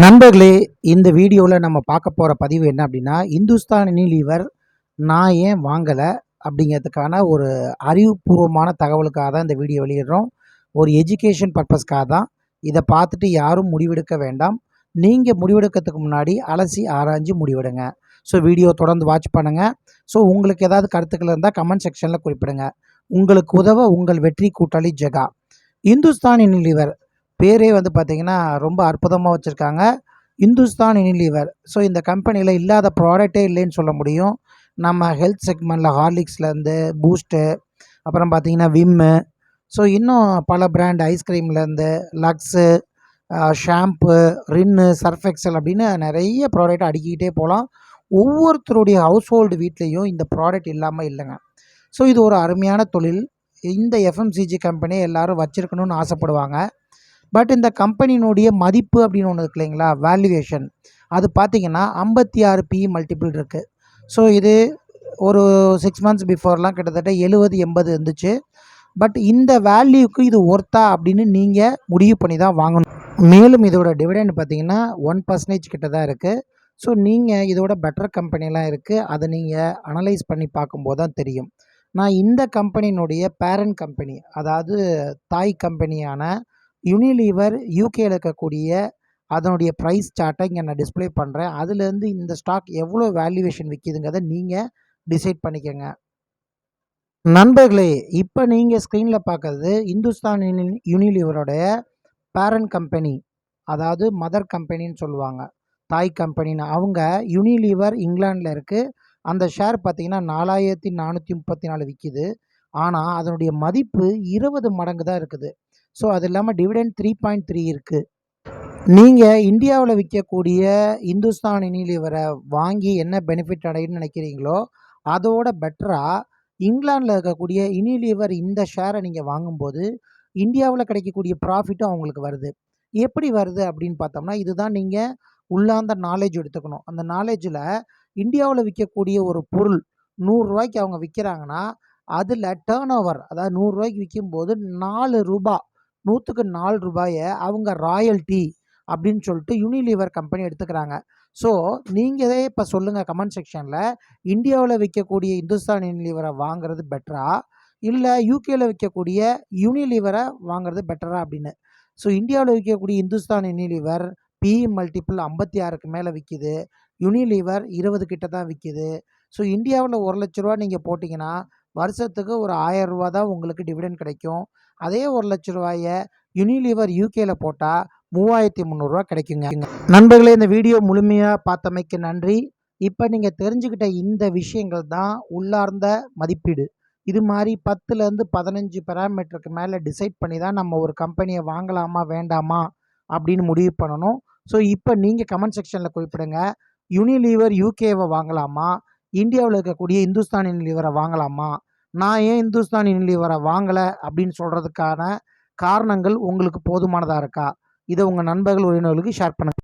நண்பர்களே இந்த வீடியோவில் நம்ம பார்க்க போகிற பதிவு என்ன அப்படின்னா இந்துஸ்தான் யூனிலீவர் நான் ஏன் வாங்கலை அப்படிங்கிறதுக்கான ஒரு அறிவுபூர்வமான தகவலுக்காக தான் இந்த வீடியோ வெளியிடுறோம். ஒரு எஜுகேஷன் பர்பஸ்க்காக தான். இதை பார்த்துட்டு யாரும் முடிவெடுக்க வேண்டாம். நீங்கள் முடிவெடுக்கிறதுக்கு முன்னாடி அலசி ஆராய்ஞ்சு முடிவெடுங்க. ஸோ வீடியோ தொடர்ந்து வாட்ச் பண்ணுங்கள் ஸோ உங்களுக்கு ஏதாவது கருத்துக்கள் இருந்தால் கமெண்ட் செக்ஷனில் குறிப்பிடுங்க. உங்களுக்கு உதவ உங்கள் வெற்றி கூட்டாளி ஜெகா. இந்துஸ்தான் யூனிலீவர் பேரே வந்து பார்த்திங்கன்னா ரொம்ப அற்புதமாக வச்சுருக்காங்க. இந்துஸ்தான் யூனிலீவர் ஸோ இந்த கம்பெனியில் இல்லாத ப்ராடக்ட்டே இல்லைன்னு சொல்ல முடியும். நம்ம ஹெல்த் செக்மெண்ட்டில் ஹார்லிக்ஸ்லேருந்து பூஸ்ட்டு அப்புறம் பார்த்திங்கன்னா விம்மு ஸோ இன்னும் பல brand ஐஸ்கிரீம்லேருந்து Lux shampoo Rin Surf Excel அப்படின்னு நிறைய ப்ராடக்ட் அடுக்கிக்கிட்டே போகலாம் ஒவ்வொருத்தருடைய ஹவுஸ் ஹோல்டு வீட்லேயும் இந்த ப்ராடக்ட் இல்லாமல் இல்லைங்க. ஸோ இது ஒரு அருமையான தொழில். இந்த எஃப்எம்சிஜி கம்பெனியை எல்லோரும் வச்சுருக்கணும்னு ஆசைப்படுவாங்க. பட் இந்த கம்பெனியினுடைய மதிப்பு அப்படின்னு ஒன்று இருக்கு இல்லைங்களா? வேல்யூவேஷன் அது பார்த்திங்கன்னா ஐம்பத்தி ஆறு பி மல்டிபிள் இருக்குது ஸோ இது ஒரு சிக்ஸ் மந்த்ஸ் பிஃபோர்லாம் கிட்டத்தட்ட எழுபது எண்பது இருந்துச்சு. பட் இந்த வேல்யூக்கு இது ஒர்த்தா அப்படின்னு நீங்கள் முடிவு பண்ணி தான் வாங்கணும். மேலும் இதோட டிவிடெண்ட் பார்த்தீங்கன்னா ஒன் பர்சன்டேஜ் கிட்ட தான் இருக்குது ஸோ நீங்கள் இதோட பெட்டர் கம்பெனிலாம் இருக்குது அதை நீங்கள் அனலைஸ் பண்ணி பார்க்கும்போது தான் தெரியும். நான் இந்த கம்பெனியினுடைய பேரண்ட் கம்பெனி அதாவது தாய் கம்பெனியான யுனிலீவர் யூகேயில் இருக்கக்கூடிய அதனுடைய ப்ரைஸ் சார்ட்டை இங்கே நான் டிஸ்பிளே பண்ணுறேன் அதுலேருந்து இந்த ஸ்டாக் எவ்வளோ வேல்யூவேஷன் விற்கிதுங்கிறத நீங்கள் டிசைட் பண்ணிக்கோங்க. நண்பர்களே இப்போ நீங்கள் ஸ்க்ரீனில் பார்க்குறது இந்துஸ்தான் யூனிலீவரோடைய பேரண்ட் கம்பெனி அதாவது மதர் கம்பெனின்னு சொல்லுவாங்க. தாய் கம்பெனின்னு அவங்க யூனிலீவர் இங்கிலாண்டில் இருக்குது அந்த ஷேர் பார்த்திங்கன்னா நாலாயிரத்தி நானூற்றி முப்பத்தி நாலு விற்கிது ஆனால் அதனுடைய மதிப்பு இருபது மடங்கு தான் இருக்குது. ஸோ அது இல்லாமல் டிவிடெண்ட் த்ரீ பாயிண்ட் த்ரீ இருக்குது நீங்கள் இந்தியாவில் விற்கக்கூடிய இந்துஸ்தான் இனிலிவரை வாங்கி என்ன பெனிஃபிட் அடையுன்னு நினைக்கிறீங்களோ அதோட பெட்டராக இங்கிலாண்டில் இருக்கக்கூடிய இனிலிவர் இந்த ஷேரை நீங்கள் வாங்கும்போது இந்தியாவில் கிடைக்கக்கூடிய ப்ராஃபிட்டும் அவங்களுக்கு வருது. எப்படி வருது அப்படின்னு பார்த்தோம்னா இதுதான் நீங்கள் உள்ளாந்த நாலேஜ் எடுத்துக்கணும். அந்த நாலேஜில் இந்தியாவில் விற்கக்கூடிய ஒரு பொருள் நூறுரூவாய்க்கு அவங்க விற்கிறாங்கன்னா அதில் டேர்ன் ஓவர் அதாவது நூறுரூவாய்க்கு விற்கும்போது நாலு ரூபாய் நூற்றுக்கு நாலு ரூபாயை அவங்க ராயல்ட்டி அப்படின்னு சொல்லிட்டு யூனிலீவர் கம்பெனி எடுத்துக்கிறாங்க. ஸோ நீங்கள் இப்போ சொல்லுங்கள் கமெண்ட் செக்ஷனில் இந்தியாவில் விற்கக்கூடிய இந்துஸ்தான் யூனிலீவரை வாங்குறது பெட்டரா இல்லை யூகேயில் விற்கக்கூடிய யூனிலீவரை வாங்குறது பெட்டரா அப்படின்னு? ஸோ இந்தியாவில் விற்கக்கூடிய இந்துஸ்தான் யூனிலீவர் பிஇ மல்டிபிள் ஐம்பத்தி ஆறுக்கு மேலே விற்கிது யூனிலீவர் இருபது கிட்ட தான் விற்கிது ஸோ இந்தியாவில் ஒரு லட்ச ரூபா நீங்கள் போட்டிங்கன்னா வருஷத்துக்கு ஒரு ஆயிரம் ரூபா தான் உங்களுக்கு டிவிடெண்ட் கிடைக்கும். அதே ஒரு லட்ச ரூபாயை யுனிலிவர் யூகேல போட்டால் மூவாயிரத்தி முந்நூறுரூவா கிடைக்குங்க. நண்பர்களே இந்த வீடியோ முழுமையாக பார்த்தமைக்கு நன்றி. இப்போ நீங்கள் தெரிஞ்சுக்கிட்ட இந்த விஷயங்கள் தான் உள்ளார்ந்த மதிப்பீடு. இது மாதிரி பத்துலேருந்து பதினஞ்சு பேராமீட்டருக்கு மேலே டிசைட் பண்ணி தான் நம்ம ஒரு கம்பெனியை வாங்கலாமா வேண்டாமா அப்படின்னு முடிவு பண்ணணும். ஸோ இப்போ நீங்கள் கமெண்ட் செக்ஷனில் குறிப்பிடுங்க. யூனிலீவர் யூகேவை வாங்கலாமா? இந்தியாவில் இருக்கக்கூடிய இந்துஸ்தான் யூனிலீவரை வாங்கலாமா? நான் ஏன் இந்துஸ்தான் யூனிலீவரை வாங்கலை? அப்படின்னு சொல்கிறதுக்கான காரணங்கள் உங்களுக்கு போதுமானதாக இருக்கா? இதை உங்கள் நண்பர்கள் உறவினர்களுக்கு ஷேர் பண்ணுங்கள்